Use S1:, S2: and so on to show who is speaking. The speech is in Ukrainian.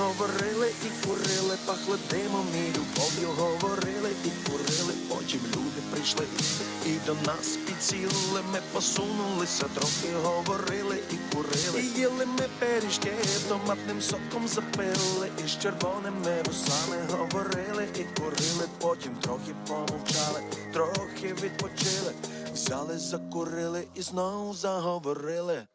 S1: говорили і курили, пахли димом і любов'ю говорили і курили. Потім люди прийшли і до нас підсіли. Ми посунулися, трохи говорили і курили. І їли ми пиріжки, томатним соком запили. І з червоними русами говорили і курили. Потім трохи помовчали, трохи відпочили. Взяли, закурили і знову заговорили.